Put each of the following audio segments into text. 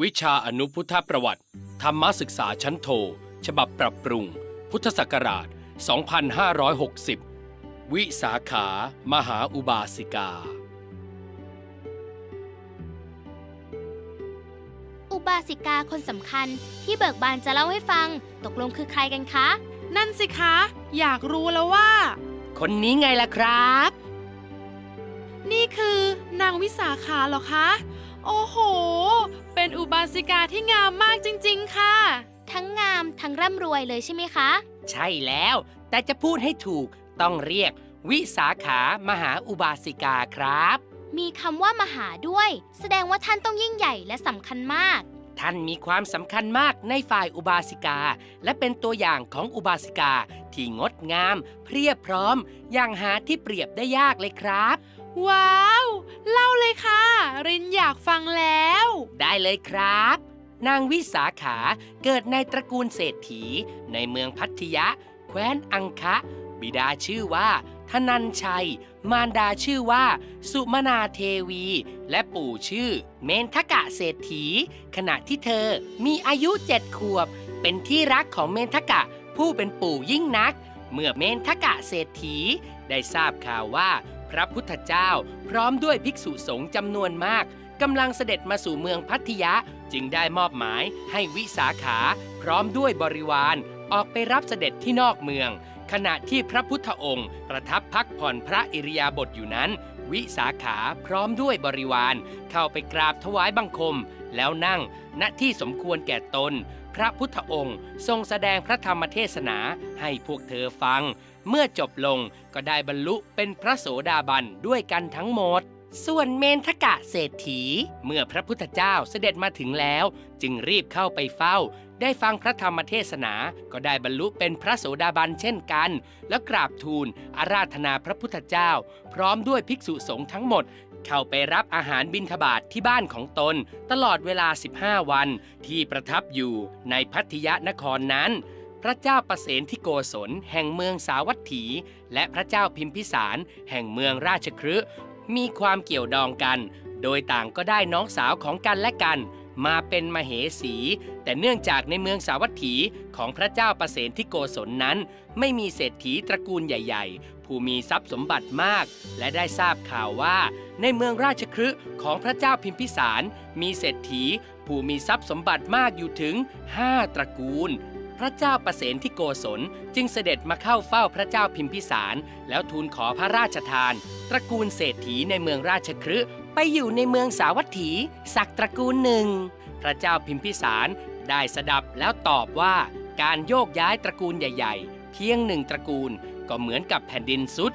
วิชาอนุพุทธประวัติ ธรรมศึกษาชั้นโท ฉบับปรับปรุง พุทธศักราช 2560 วิสาขามหาอุบาสิกา อุบาสิกาคนสำคัญที่เบิกบานจะเล่าให้ฟัง ตกลงคือใครกันคะ นั่นสิคะ อยากรู้แล้วว่า คนนี้ไงล่ะครับ นี่คือนางวิสาขาเหรอคะ โอ้โห เป็นอุบาสิกาที่งามมากจริง ๆ ค่ะ ทั้งงามทั้งร่ำรวยเลยใช่ไหมคะ ใช่แล้ว แต่จะพูดให้ถูกต้องเรียกวิสาขามหาอุบาสิกาครับ มีคำว่ามหาด้วย แสดงว่าท่านต้องยิ่งใหญ่และสำคัญมาก ท่านมีความสำคัญมากในฝ่ายอุบาสิกา และเป็นตัวอย่างของอุบาสิกาที่งดงาม เพรียบพร้อม อย่างหาที่เปรียบได้ยากเลยครับ ว้าว เล่าเลยค่ะ รินอยากฟังแล้ว ได้เลยครับ นางวิสาขาเกิดในตระกูลเศรษฐี ในเมืองพัทยะ แคว้นอังคะ บิดาชื่อว่า ธนันชัย มารดาชื่อว่า สุมนาเทวี และปู่ชื่อ เมนทกะเศรษฐี ขณะที่เธอมีอายุเจ็ดขวบ เป็นที่รักของเมนทกะผู้เป็นปู่ยิ่งนัก เมื่อเมนทกะเศรษฐีได้ทราบข่าวว่า พระพุทธเจ้า พร้อมด้วยภิกษุสงฆ์จำนวนมากกำลังเสด็จมาสู่เมืองพัทยะจึงได้มอบหมายให้วิสาขา พร้อมด้วยบริวารออกไปรับเสด็จที่นอกเมือง ขณะที่พระพุทธองค์ ประทับพักผ่อนพระอิริยาบถอยู่นั้น วิสาขาพร้อมด้วยบริวาร เข้าไปกราบถวายบังคม แล้วนั่งณที่สมควรแก่ตน พระพุทธองค์ทรงแสดงพระธรรมเทศนาให้พวกเธอฟัง เมื่อจบลงก็ได้บรรลุเป็นพระโสดาบันด้วยกันทั้งหมดส่วนเมนทกะเศรษฐี เมื่อพระพุทธเจ้าเสด็จมาถึงแล้ว จึงรีบเข้าไปเฝ้า ได้ฟังพระธรรมเทศนา ก็ได้บรรลุเป็นพระโสดาบันเช่นกัน แล้วกราบทูลอาราธนาพระพุทธเจ้า พร้อมด้วยภิกษุสงฆ์ทั้งหมด เข้าไปรับอาหารบิณฑบาตทที่บ้านของตน ตลอดเวลา 15 วัน ที่ประทับอยู่ในพัทยนครนั้น พระเจ้าประเสนที่โกศลแห่งเมืองสาวัตถี และพระเจ้าพิมพิสาร แห่งเมืองราชคฤห์มีความเกี่ยวดองกัน โดยต่างก็ได้น้องสาวของกันและกัน มาเป็นมเหสี แต่เนื่องจากในเมืองสาวัตถีของพระเจ้าประเสนที่โกศลนั้น ไม่มีเศรษฐีตระกูลใหญ่ ๆ ผู้มีทรัพย์สมบัติมาก และได้ทราบข่าวว่า ในเมืองราชคฤห์ของพระเจ้าพิมพิสาร มีเศรษฐี ผู้มีทรัพย์สมบัติมากอยู่ถึง 5 ตระกูลพระเจ้าประเสนที่โกศลจึงเสด็จมาเข้าเฝ้าพระเจ้าพิมพิสาร แล้วทูลขอพระราชทาน ตระกูลเศรษฐีในเมืองราชคฤห์ ไปอยู่ในเมืองสาวัตถีสักตระกูลหนึ่ง พระเจ้าพิมพิสารได้สดับแล้วตอบว่าการโยกย้ายตระกูลใหญ่ ๆ เพียงหนึ่งตระกูลก็เหมือนกับแผ่นดินสุด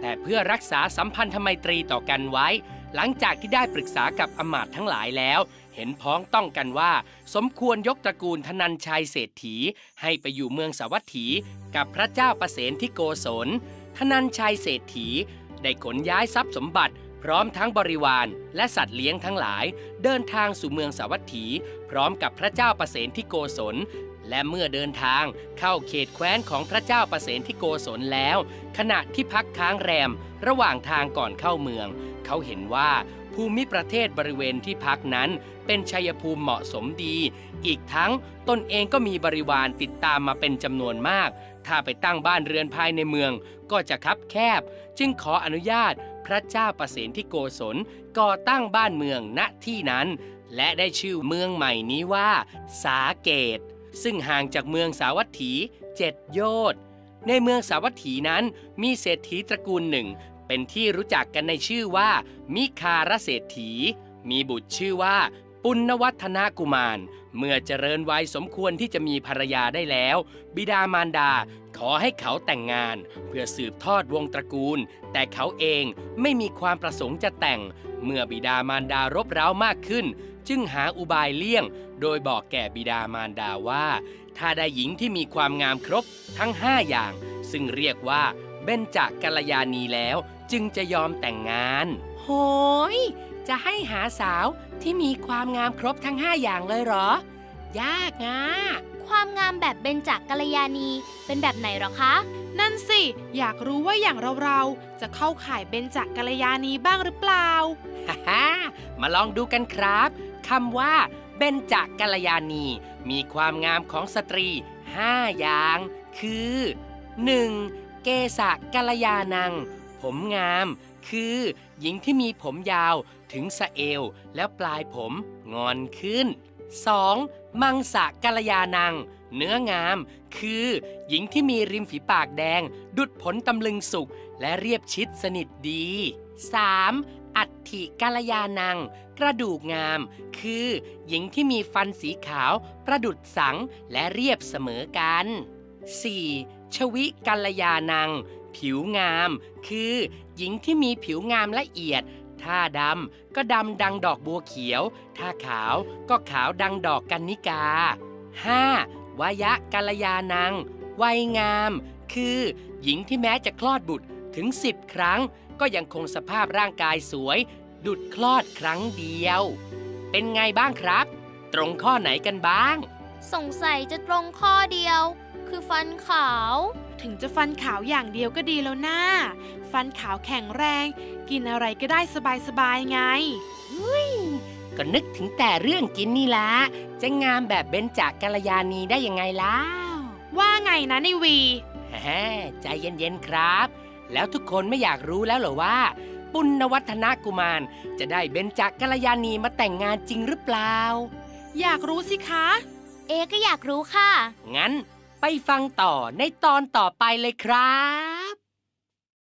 แต่เพื่อรักษาสัมพันธไมตรีต่อกันไว้ หลังจากที่ได้ปรึกษากับอมาตย์ทั้งหลายแล้ว เห็นพ้องต้องกันว่า สมควรยกตระกูลธนันชัยเศรษฐี ให้ไปอยู่เมืองสาวัตถี กับพระเจ้าประเสนที่โกศลธนันชัยเศรษฐี ได้ขนย้ายทรัพย์สมบัติ พร้อมทั้งบริวารและสัตว์เลี้ยงทั้งหลาย เดินทางสู่เมืองสาวัตถี พร้อมกับพระเจ้าประเสนที่โกศล และเมื่อเดินทางเข้าเขตแคว้นของพระเจ้าประเสนที่โกศลแล้ว ขณะที่พักค้างแรมระหว่างทางก่อนเข้าเมือง เขาเห็นว่าภูมิประเทศบริเวณที่พักนั้นเป็นชัยภูมิเหมาะสมดี อีกทั้งตนเองก็มีบริวารติดตามมาเป็นจำนวนมาก ถ้าไปตั้งบ้านเรือนภายในเมืองก็จะคับแคบ จึงขออนุญาตพระเจ้าประสิที่โกศลก่อตั้งบ้านเมืองณที่นั้น และได้ชื่อเมืองใหม่นี้ว่า สาเกต ซึ่งห่างจากเมืองสาวัตถีเจ็ดโยชน์ในเมืองสาวัตถีนั้นมีเศรษฐีตระกูลหนึ่ง เป็นที่รู้จักกันในชื่อว่า มิคารเศรษฐี มีบุตรชื่อว่า ปุณวัฒนากุมาร เมื่อเจริญวัยสมควรที่จะมีภรรยาได้แล้ว บิดามารดาขอให้เขาแต่งงาน เพื่อสืบทอดวงตระกูล แต่เขาเองไม่มีความประสงค์จะแต่ง เมื่อบิดามารดารบเร้ามากขึ้น จึงหาอุบายเลี่ยง โดยบอกแก่บิดามารดาว่า ถ้าได้หญิงที่มีความงามครบทั้ง5อย่าง ซึ่งเรียกว่าเบญจกัลยาณีแล้ว จึงจะยอมแต่งงาน โหย จะให้หาสาว ที่มีความงามครบทั้ง 5 อย่างเลยเหรอ ยากงะความงามแบบเบญจกัลยาณีเป็นแบบไหนหรอคะ นั่นสิ อยากรู้ว่าอย่างเราๆ จะเข้าข่ายเบญจกัลยาณีบ้างหรือเปล่าฮ่าฮ่ามาลองดูกันครับคำว่าเบเบญจกัลยาณี มีความงามของสตรีห้าอย่าง คือ 1. เกษะกัลยานัง ผมงาม คือ หญิงที่มีผมยาวถึงสะเอว แล้วปลายผมงอนขึ้น 2. มังสะกัลยานัง เนื้องาม คือ หญิงที่มีริมฝีปากแดง ดุดผลตำลึงสุก และเรียบชิดสนิทดี 3. อัฐิกัลยานัง กระดูกงาม คือ หญิงที่มีฟันสีขาว ประดุดสังและเรียบเสมอกัน 4. ชวิกัลยานัง ผิวงาม คือหญิงที่มีผิวงามละเอียด ถ้าดำก็ดำดังดอกบัวเขียว ถ้าขาวก็ขาวดังดอกกันนิกา 5. วยะกัลยานัง วัยงาม คือหญิงที่แม้จะคลอดบุตรถึง 10 ครั้ง ก็ยังคงสภาพร่างกายสวย ดุดคลอดครั้งเดียว เป็นไงบ้างครับ ตรงข้อไหนกันบ้าง สงสัยจะตรงข้อเดียว คือฟันขาว ถึงจะฟันขาวอย่างเดียวก็ดีแล้วนะฟันขาวแข็งแรง กินอะไรก็ได้สบายๆไง ก็นึกถึงแต่เรื่องกินนี่ละจะงามแบบเบญจกัลยาณีได้ยังไงล่ะว่าไงนะในวี แฮใจเย็นๆครับ แล้วทุกคนไม่อยากรู้แล้วเหรอว่า ปุณณวัฒนกุมาร จะได้เบญจกัลยาณีมาแต่งงานจริงหรือเปล่า อยากรู้สิคะ เอก็อยากรู้ค่ะ งั้น ไปฟังต่อในตอนต่อไปเลยครับ